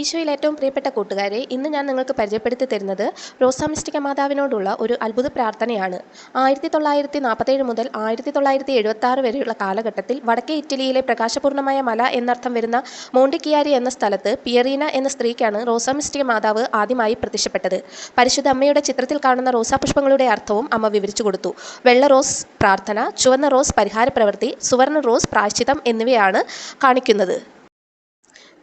ഈശോയിൽ ഏറ്റവും പ്രിയപ്പെട്ട കൂട്ടുകാരെ ഇന്ന് ഞാൻ നിങ്ങൾക്ക് പരിചയപ്പെടുത്തി തരുന്നത് റോസാമിസ്റ്റിക്ക മാതാവിനോടുള്ള ഒരു അത്ഭുത പ്രാർത്ഥനയാണ്. ആയിരത്തി തൊള്ളായിരത്തി നാൽപ്പത്തേഴ് മുതൽ ആയിരത്തി തൊള്ളായിരത്തി എഴുപത്തി ആറ് വരെയുള്ള കാലഘട്ടത്തിൽ വടക്കേ ഇറ്റലിയിലെ പ്രകാശപൂർണമായ മല എന്നർത്ഥം വരുന്ന മോണ്ടിക്കിയാരി എന്ന സ്ഥലത്ത് പിയറീന എന്ന സ്ത്രീക്കാണ് റോസാമിസ്റ്റിക മാതാവ് ആദ്യമായി പ്രത്യക്ഷപ്പെട്ടത്. പരിശുദ്ധ അമ്മയുടെ ചിത്രത്തിൽ കാണുന്ന റോസാപുഷ്പങ്ങളുടെ അർത്ഥവും അമ്മ വിവരിച്ചു കൊടുത്തു. വെള്ള റോസ് പ്രാർത്ഥന ചുവന്ന റോസ് പരിഹാര പ്രവൃത്തി സുവർണ റോസ് പ്രായശ്ചിതം എന്നിവയാണ് കാണിക്കുന്നത്.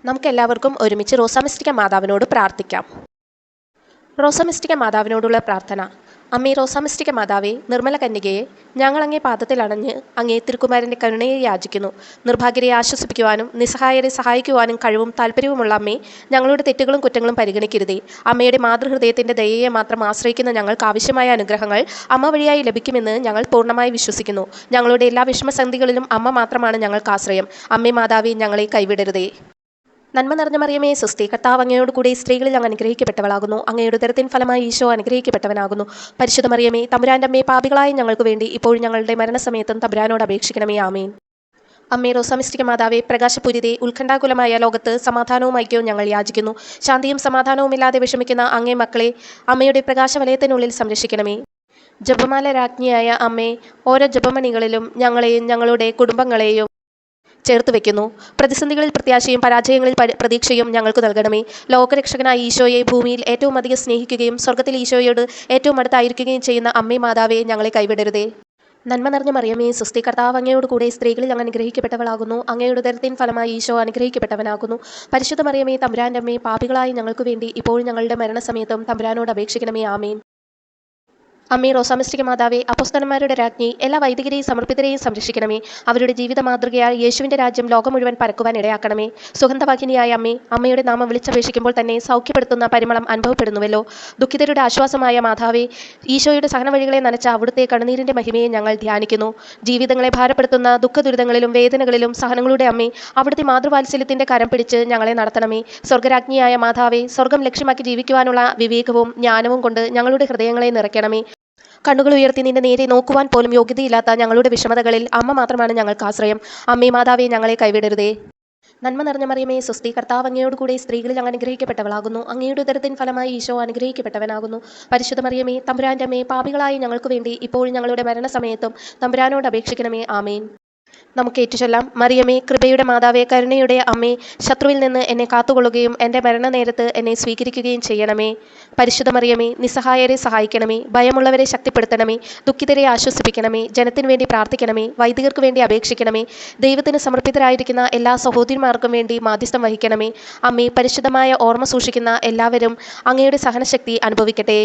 നമുക്കെല്ലാവർക്കും ഒരുമിച്ച് റോസാമിസ്റ്റിക്ക മാതാവിനോട് പ്രാർത്ഥിക്കാം. റോസാമിസ്റ്റിക്ക മാതാവിനോടുള്ള പ്രാർത്ഥന. അമ്മേ റോസാമിസ്റ്റിക്ക മാതാവേ നിർമ്മല കന്യകയെ ഞങ്ങൾ അങ്ങേ പാദത്തിൽ അണഞ്ഞ് അങ്ങേ തിരുക്കുമാരന്റെ കരുണയെ യാചിക്കുന്നു. നിർഭാഗ്യരെ ആശ്വസിപ്പിക്കുവാനും നിസ്സഹായരെ സഹായിക്കുവാനും കഴിവും താല്പര്യവുമുള്ള അമ്മേ ഞങ്ങളുടെ തെറ്റുകളും കുറ്റങ്ങളും പരിഗണിക്കരുതേ. അമ്മയുടെ മാതൃഹൃദയത്തിന്റെ ദയയെ മാത്രം ആശ്രയിക്കുന്ന ഞങ്ങൾക്ക് ആവശ്യമായ അനുഗ്രഹങ്ങൾ അമ്മ വഴിയായി ലഭിക്കുമെന്ന് ഞങ്ങൾ പൂർണമായി വിശ്വസിക്കുന്നു. ഞങ്ങളുടെ എല്ലാ വിഷമസന്ധികളിലും അമ്മ മാത്രമാണ് ഞങ്ങൾക്ക് ആശ്രയം. അമ്മേ മാതാവേ ഞങ്ങളെ കൈവിടരുതേ. നന്മ നിറഞ്ഞ മറിയമേ സുസ്ഥി കർത്താവ് അങ്ങയോട് കൂടി സ്ത്രീകളിൽ അങ്ങ് അനുഗ്രഹിക്കപ്പെട്ടവളാകുന്നു. അങ്ങയുടെ ഉദരത്തിൻ ഫലമായി ഈശോ അനുഗ്രഹിക്കപ്പെട്ടവനാകുന്നു. പരിശുദ്ധ മറിയമേ തമ്പുരാന്റെ അമ്മേ പാപികളായ ഞങ്ങൾക്ക് വേണ്ടി ഇപ്പോഴും ഞങ്ങളുടെ മരണസമയത്തും തമ്പുരാനോട് അപേക്ഷിക്കണമേ ആമേൻ. അമ്മേ റോസാമിസ്റ്റിക മാതാവേ പ്രകാശപൂരിതേ ഉത്കണ്ഠാകുലമായ ലോകത്ത് സമാധാനവും ഐക്യവും ഞങ്ങൾ യാചിക്കുന്നു. ശാന്തിയും സമാധാനവും ഇല്ലാതെ വിഷമിക്കുന്ന അങ്ങേ മക്കളെ അമ്മയുടെ പ്രകാശവലയത്തിനുള്ളിൽ സംരക്ഷിക്കണമേ. ജപമാല രാജ്ഞിയായ അമ്മേ ഓരോ ജപമണികളിലും ഞങ്ങളെയും ഞങ്ങളുടെ കുടുംബങ്ങളെയും ചേർത്ത് വെക്കുന്നു. പ്രതിസന്ധികളിൽ പ്രത്യാശയും പരാജയങ്ങളിൽ പ്രതീക്ഷയും ഞങ്ങൾക്ക് നൽകണമേ. ലോകരക്ഷകനായ ഈശോയെ ഭൂമിയിൽ ഏറ്റവും അധികം സ്നേഹിക്കുകയും സ്വർഗത്തിൽ ഈശോയോട് ഏറ്റവും അടുത്തായിരിക്കുകയും ചെയ്യുന്ന അമ്മേ മാതാവെ ഞങ്ങളെ കൈവിടരുതേ. നന്മ നിറഞ്ഞ മറിയമേ സുസ്തി കർത്താവ് അങ്ങയോട് കൂടെ സ്ത്രീകളിൽ അങ്ങ് അനുഗ്രഹിക്കപ്പെട്ടവളാകുന്നു. അങ്ങയുടെ ഉദരത്തിൻ ഫലമായി ഈശോ അനുഗ്രഹിക്കപ്പെട്ടവനാകുന്നു. പരിശുദ്ധ മറിയമേ തമ്പുരാന്റെ അമ്മേ പാപികളായി ഞങ്ങൾക്ക് വേണ്ടി ഇപ്പോഴും ഞങ്ങളുടെ മരണസമയത്തും തമ്പുരാനോട് അപേക്ഷിക്കണമേ. ആമേൻ. അമ്മേ റോസാമിസ്റ്റിക മാതാവേ അപ്പോസ്തലന്മാരുടെ രാജ്ഞി എല്ലാ വൈദികരെയും സമർപ്പിതരെയും സംരക്ഷിക്കണമേ. അവരുടെ ജീവിത മാതൃകയായി യേശുവിന്റെ രാജ്യം ലോകം മുഴുവൻ പരക്കുവാൻ ഇടയാക്കണമേ. സുഗന്ധവാഹിനിയായ അമ്മേ അമ്മയുടെ നാമം വിളിച്ചപേക്ഷിക്കുമ്പോൾ തന്നെ സൗഖ്യപ്പെടുത്തുന്ന പരിമളം അനുഭവപ്പെടുന്നുവല്ലോ. ദുഃഖിതരുടെ ആശ്വാസമായ മാതാവേ ഈശോയുടെ സഹനവഴികളെ നനച്ച അവിടുത്തെ കണ്ണുനീരിന്റെ മഹിമയെ ഞങ്ങൾ ധ്യാനിക്കുന്നു. ജീവിതങ്ങളെ ഭാരപ്പെടുത്തുന്ന ദുഃഖദുരിതങ്ങളിലും വേദനകളിലും സഹനങ്ങളുടെ അമ്മേ അവിടുത്തെ മാതൃവാത്സല്യത്തിന്റെ കരം പിടിച്ച് ഞങ്ങളെ നടത്തണമേ. സ്വർഗരാജ്ഞിയായ മാതാവേ സ്വർഗം ലക്ഷ്യമാക്കി ജീവിക്കുവാനുള്ള വിവേകവും ജ്ഞാനവും കൊണ്ട് ഞങ്ങളുടെ ഹൃദയങ്ങളെ നിറയ്ക്കണമേ. കണ്ണുകൾ ഉയർത്തി നിന്റെ നേരെ നോക്കുവാൻ പോലും യോഗ്യതയില്ലാത്ത ഞങ്ങളുടെ വിഷമതകളിൽ അമ്മ മാത്രമാണ് ഞങ്ങൾക്ക് ആശ്രയം. അമ്മേ മാതാവേ ഞങ്ങളെ കൈവിടരുതേ. നന്മ നിറഞ്ഞ മറിയമേ സുസ്തി കർത്താവ് അങ്ങയോട് കൂടെ സ്ത്രീകളിൽ അങ്ങ് അനുഗ്രഹിക്കപ്പെട്ടവളാകുന്നു. അങ്ങയുടെ ഉദരത്തിൻ ഫലമായി ഈശോ അനുഗ്രഹിക്കപ്പെട്ടവനാകുന്നു. പരിശുദ്ധ മറിയമേ തമ്പുരാന്റെ അമ്മേ പാപികളായി ഞങ്ങൾക്ക് വേണ്ടി ഇപ്പോഴും ഞങ്ങളുടെ മരണസമയത്തും തമ്പുരാനോട് അപേക്ഷിക്കണമേ. ആമേൻ. നമുക്ക് ഏറ്റുചൊല്ലാം. മറിയമേ കൃപയുടെ മാതാവേ കരുണയുടെ അമ്മേ ശത്രുവിൽ നിന്ന് എന്നെ കാത്തുകൊള്ളുകയും എന്റെ മരണനേരത്ത് എന്നെ സ്വീകരിക്കുകയും ചെയ്യണമേ. പരിശുദ്ധ മറിയമേ നിസ്സഹായരെ സഹായിക്കണമേ. ഭയമുള്ളവരെ ശക്തിപ്പെടുത്തണമേ. ദുഃഖിതരെ ആശ്വസിപ്പിക്കണമേ. ജനത്തിന് വേണ്ടി പ്രാർത്ഥിക്കണമേ. വൈദികർക്ക് വേണ്ടി അപേക്ഷിക്കണമേ. ദൈവത്തിന് സമർപ്പിതരായിരിക്കുന്ന എല്ലാ സഹോദരിമാർക്കും വേണ്ടി മാധ്യസ്ഥം വഹിക്കണമേ. അമ്മേ പരിശുദ്ധമായ ഓർമ്മ സൂക്ഷിക്കുന്ന എല്ലാവരും അങ്ങയുടെ സഹനശക്തി അനുഭവിക്കട്ടെ.